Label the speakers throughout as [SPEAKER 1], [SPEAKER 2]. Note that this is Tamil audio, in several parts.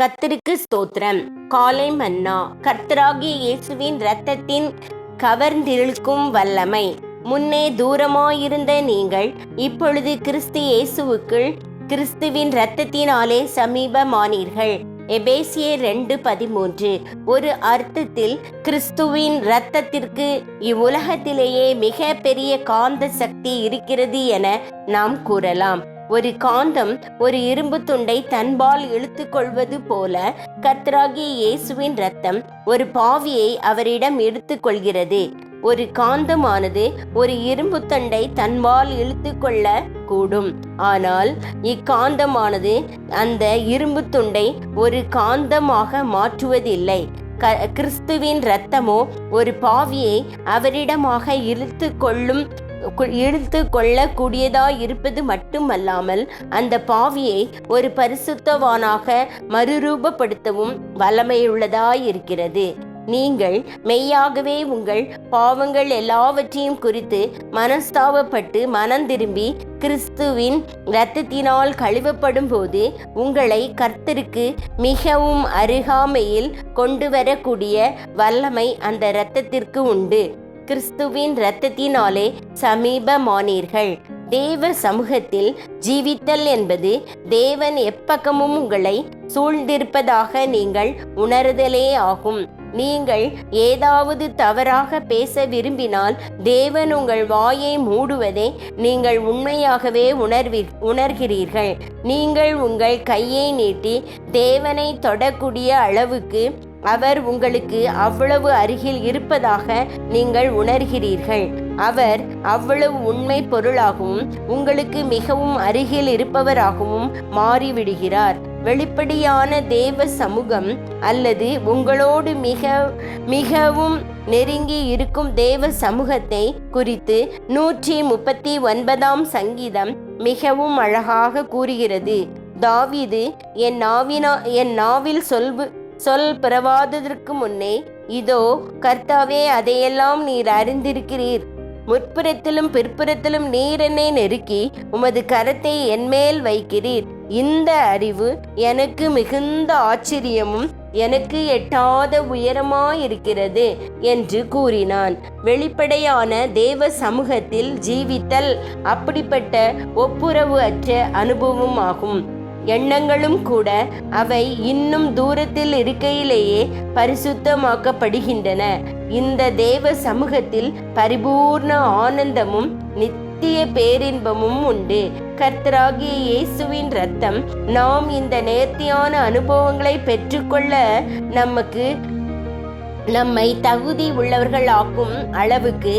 [SPEAKER 1] கத்திருக்கு ஸ்தோத்திரம். காலை மன்னா கர்த்தராகிய இயேசுவின் இரத்தத்தின் கவர்ந்திழுக்கும் வல்லமை. முன்னே தூரமாயிருந்த நீங்கள் இப்பொழுது கிறிஸ்து இயேசுவுக்குள் கிறிஸ்துவின் இரத்தத்தினாலே சமீபமானீர்கள். எபேசியே ரெண்டு பதிமூன்று. ஒரு அர்த்தத்தில் கிறிஸ்துவின் இரத்தத்திற்கு இவ்வுலகத்திலேயே மிக பெரிய காந்த சக்தி இருக்கிறது என நாம் கூறலாம். ஒரு காந்தம் ஒரு இரும்பு துண்டை தன்பால் இழுத்து கொள்வது போல கத்ராகி இயேசுவின் ரத்தம் ஒரு பாவியை அவரிடம் எடுத்துக்கொள்கிறது. ஒரு காந்தமானது ஒரு இரும்பு தண்டை தன்பால் இழுத்து கொள்ள கூடும் ஆனால் இக்காந்தமானது அந்த இரும்பு துண்டை ஒரு காந்தமாக மாற்றுவதில்லை. க கிறிஸ்துவின் இரத்தமோ ஒரு பாவியை அவரிடமாக இழுத்து கொள்ளும் இழுத்து கொள்ளக்கூடியதாய் இருப்பது மட்டுமல்லாமல் அந்த பாவியை ஒரு பரிசுத்தவானாக மறுரூபப்படுத்தவும் வல்லமையுள்ளதாய் இருக்கிறது நீங்கள் மெய்யாகவே உங்கள் பாவங்கள் எல்லாவற்றையும் குறித்து மனஸ்தாபப்பட்டு மனம் திரும்பி கிறிஸ்துவின் இரத்தத்தினால் கழுவப்படும் போது உங்களை கர்த்தருக்கு மிகவும் அருகாமையில் கொண்டு வரக்கூடிய வல்லமை அந்த இரத்தத்திற்கு உண்டு. கிறிஸ்துவின் இரத்தத்தினாலே சமீபமானீர்கள். தேவ சமூகத்தில் ஜீவித்தல் என்பது தேவன் எப்பக்கமும் உங்களை சூழ்ந்திருப்பதாக நீங்கள் உணர்தலே ஆகும். நீங்கள் ஏதாவது தவறாக பேச விரும்பினால் தேவன் உங்கள் வாயை மூடுவதை நீங்கள் உண்மையாகவே உணர்வி உணர்கிறீர்கள். நீங்கள் உங்கள் கையை நீட்டி தேவனை தொடக்கூடிய அளவுக்கு அவர் உங்களுக்கு அவ்வளவு அருகில் இருப்பதாக நீங்கள் உணர்கிறீர்கள். அவர் அவ்வளவு உண்மை பொருளாகவும் உங்களுக்கு மிகவும் அருகில் இருப்பவராகவும் மாறிவிடுகிறார். வெளிப்படையான தேவ சமூகம் அல்லது உங்களோடு மிக மிகவும் நெருங்கி இருக்கும் தேவ சமூகத்தை குறித்து நூற்றி முப்பத்தி ஒன்பதாம் சங்கீதம் மிகவும் அழகாக கூறுகிறது. தாவிது என் நாவினா என் நாவில் சொல்வு சொல் பிறவாததற்கு முன்னே இதோ கர்த்தாவே அதையெல்லாம் நீர் அறிந்திருக்கிறீர். முற்புறத்திலும் பிற்புறத்திலும் நீர் என்னை நெருக்கி உமது கரத்தை என்மேல் வைக்கிறீர். இந்த அறிவு எனக்கு மிகுந்த ஆச்சரியமும் எனக்கு எட்டாத உயரமாயிருக்கிறது என்று கூறினான். வெளிப்படையான தேவ சமூகத்தில் ஜீவித்தல் அப்படிப்பட்ட ஒப்புரவு அற்ற அனுபவமாகும் எண்ணங்களும் கூட அவை இன்னும் தூரத்தில் இருக்கையிலேயே பரிசுத்தமாக்கப்படுகின்றன. இந்த தேவ சமூகத்தில் பரிபூர்ண ஆனந்தமும் நித்திய பேரின்பமும் உண்டு. கர்த்தராகிய இயேசுவின் ரத்தம் நாம் இந்த நேர்த்தியான அனுபவங்களை பெற்றுக்கொள்ள நமக்கு நம்மை தகுதி உள்ளவர்களாக்கும் அளவுக்கு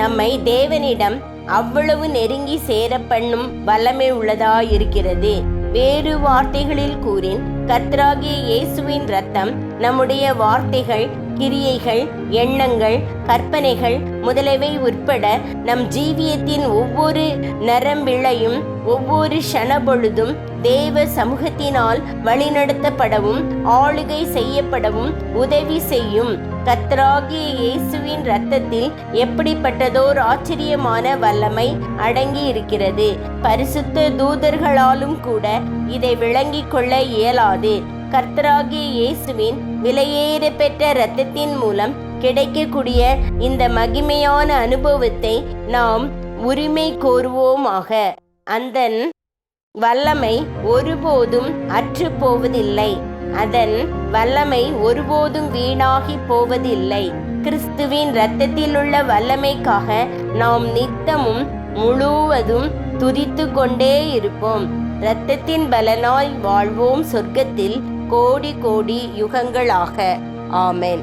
[SPEAKER 1] நம்மை தேவனிடம் அவ்வளவு நெருங்கி சேர பண்ணும் வல்லமை உள்ளதாயிருக்கிறது. வேறு வார்த்தைகளில் கூறின். கத்ராகிய இயேசுவின் ரத்தம் நம்முடைய வார்த்தைகள் கிரியைகள் எண்ணங்கள் கற்பனைகள் முதலவை உட்பட நம் ஜீவியத்தின் ஒவ்வொரு நரம்பிழையும் ஒவ்வொரு க்ஷணபொழுதும் தேவ சமூகத்தினால் வழிநடத்தப்படவும் ஆளுகை செய்யப்படவும் உதவி செய்யும். கர்த்தராகிய இயேசுவின் இரத்தத்தில் எப்படிப்பட்டதோர் ஆச்சரியமான வல்லமை அடங்கி இருக்கிறது பரிசுத்த தூதர்களாலும் கூட இதை விளங்கிக் கொள்ள இயலாது. கர்த்தராகிய இயேசுவின் விலையேற பெற்ற இரத்தத்தின் மூலம் கிடைக்கக்கூடிய இந்த மகிமையான அனுபவத்தை நாம் உரிமை கோருவோமாக. அதன் வல்லமை ஒருபோதும் அற்று போவதில்லை. அதன் வல்லமை ஒருபோதும் வீணாகி போவதில்லை. கிறிஸ்துவின் இரத்தத்திலுள்ள வல்லமைக்காக நாம் நித்தமும் முழுவதும் துதித்து கொண்டே இருப்போம். இரத்தத்தின் பலனாய் வாழ்வோம் சொர்க்கத்தில். கோடி கோடி யுகங்களாக ஆமென்